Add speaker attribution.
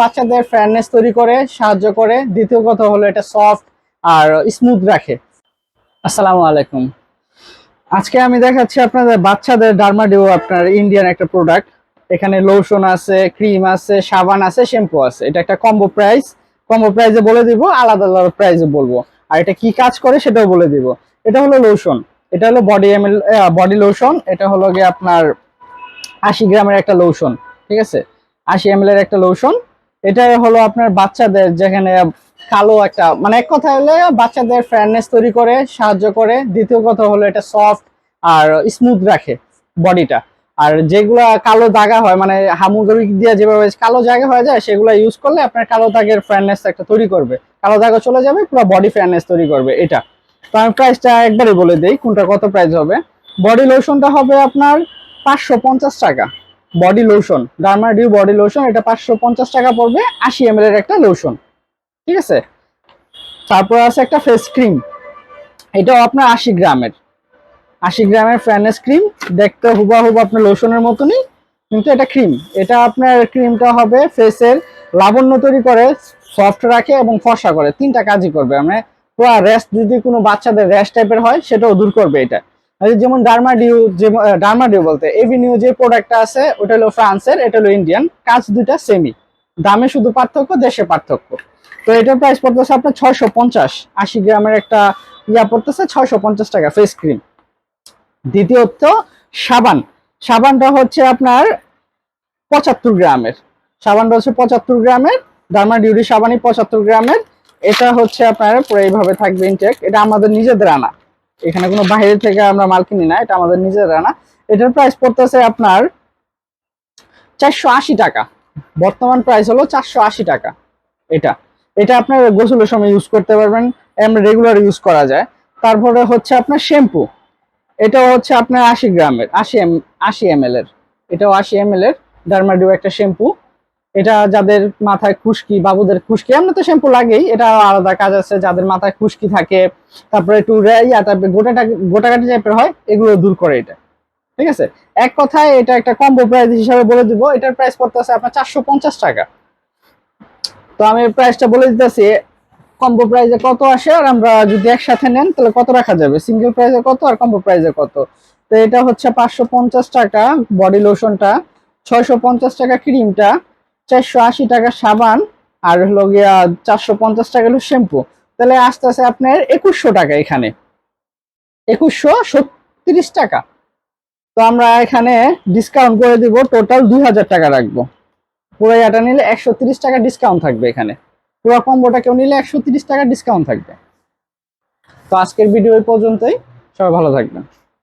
Speaker 1: বাচ্চাদের ফ্যাননেস তৈরি করে, সাহায্য করে। দ্বিতীয় কথা হলো এটা সফট আর স্মুথ রাখে। আসসালামু আলাইকুম। আজকে আমি দেখাচ্ছি আপনাদের বাচ্চাদের ডার্মাডিও আপনার ইন্ডিয়ান একটা প্রোডাক্ট এখানে লোশন আছে ক্রিম আছে, সাবান আছে শ্যাম্পু আছে। এটা একটা কম্বো প্রাইস কম্বো প্রাইসে বলে দিব, আলাদা আলাদা প্রাইসে বলব। আর এটা কি কাজ করে সেটাও বলে দিব। এটা হলো লোশন এটা হলো বডি এমএল বডি লোশন এটা হলো গিয়ে আপনার আশি গ্রামের একটা লোশন ঠিক আছে? আশি এমএল এর একটা লোশন এটা হলো আপনার বাচ্চাদের যেখানে কালো একটা মানে এক কথা হলে বাচ্চাদের ফ্যাননেস তৈরি করে, সাহায্য করে। দ্বিতীয় কথা হলো এটা সফট আর স্মুথ রাখে বডিটা আর যেগুলা কালো দাগা হয় মানে হামুদরি দিয়ে যেভাবে কালো জায়গা হয়ে যায়, সেগুলো ইউজ করলে আপনার কালো দাগের ফ্যাননেস একটা তৈরি করবে। কালো দাগা চলে যাবে, পুরো বডি ফ্যাননেস তৈরি করবে এটা। তো আমি প্রাইসটা একবারই বলে দিই, কোনটা কত প্রাইস হবে। বডি লোশনটা হবে আপনার পাঁচশো পঞ্চাশ টাকা। Body lotion Dermadew body lotion এটা পাঁচশো পঞ্চাশ টাকা পড়বে, আশি এম এর একটা লোশন ঠিক আছে? তারপর আছে একটা ফেস ক্রিম এটাও আপনার আশি গ্রামের আশি গ্রামের ফ্যানেস ক্রিম দেখতে হুবাহুব আপনার লোশনের মতনই, কিন্তু এটা ক্রিম এটা আপনার ক্রিমটা হবে ফেসের লাবণ্য তৈরি করে সফট রাখে এবং ফসা করে, তিনটা কাজই করবে মানে পুরো রেস্ট যদি কোনো বাচ্চাদের র্যাশ টাইপের হয়, সেটাও দূর করবে এটা। যেমন ডার্মাডিউ যে ডার্মাডিউ বলতে এভিনিউ যে প্রোডাক্টটা আছে, ওটা হলো ফ্রান্সের এটা হলো ইন্ডিয়ান কাজ দুইটা সেমি দামে শুধু পার্থক্য, দেশে পার্থক্য। তো এটার প্রাইস পড়তেছে আপনার ছয়শো পঞ্চাশ, আশি গ্রামের একটা ইয়া পড়তেছে ছয়শো পঞ্চাশ টাকা ফেস ক্রিম দ্বিতীয়ত, সাবান। সাবানটা হচ্ছে আপনার পঁচাত্তর গ্রামের। সাবানটা হচ্ছে পঁচাত্তর গ্রামের ডার্মা ডিউরি সাবানই পঁচাত্তর গ্রামের। এটা হচ্ছে আপনার, পুরো এইভাবে থাকবে ইনটেক এটা আমাদের নিজেদের আনা। এখানে কোনো বাইরে থেকে আমরা মাল কিনি না, এটা আমাদের নিজেদের আনা এটার প্রাইস পড়তেছে আপনার চারশো আশি টাকা। বর্তমান প্রাইস হলো চারশো আশি টাকা এটা। এটা আপনার গোসলের সময় ইউজ করতে পারবেন এমনি রেগুলার ইউজ করা যায়। তারপরে হচ্ছে আপনার শ্যাম্পু এটাও হচ্ছে আপনার আশি গ্রামের, আশি এম আশি এম এর। এটাও আশি এম এর। ডার্মাডিও একটা শ্যাম্পু এটা যাদের মাথায় খুশকি, বাবুদের খুশকি, এমনি তো শ্যাম্পু লাগেই, এটা আলাদা কাজ আছে, যাদের মাথায় খুশকি থাকে, তারপরে একটু ইয়া টাইপের গোটা গোটাকাটি টাইপের হয়, এগুলো দূর করে এটা। ঠিক আছে? এক কথায় এটা একটা কম্বো প্রাইস হিসাবে বলে দিব, এটার প্রাইস পড়তেছে আপনার চারশো পঞ্চাশ টাকা। তো আমি প্রাইসটা বলে দিতেছি কম্বো প্রাইসে কত আসে, আর আমরা যদি একসাথে নেন, তাহলে কত রাখা যাবে? সিঙ্গেল প্রাইসে কত আর কম্বো প্রাইসে কত? তো এটা হচ্ছে পাঁচশো পঞ্চাশ টাকা বডি লোশনটা ছয়শো পঞ্চাশ টাকা ক্রিমটা চারশো আশি টাকা সাবান আর হলো গিয়া চারশো পঞ্চাশ টাকা হলো শ্যাম্পু। তাহলে আস্তে আস্তে আপনার একুশশো টাকা এখানে। একুশশো ছত্রিশ টাকা। তো আমরা এখানে ডিসকাউন্ট করে দিব টোটাল দুই হাজার টাকা রাখব। পুরো এটা নিলে একশো তিরিশ টাকা ডিসকাউন্ট থাকবে এখানে। পুরো কম্বোটা কেউ নিলে একশো তিরিশ টাকা ডিসকাউন্ট থাকবে। তো আজকের ভিডিও এই পর্যন্তই। সবাই ভালো থাকবেন।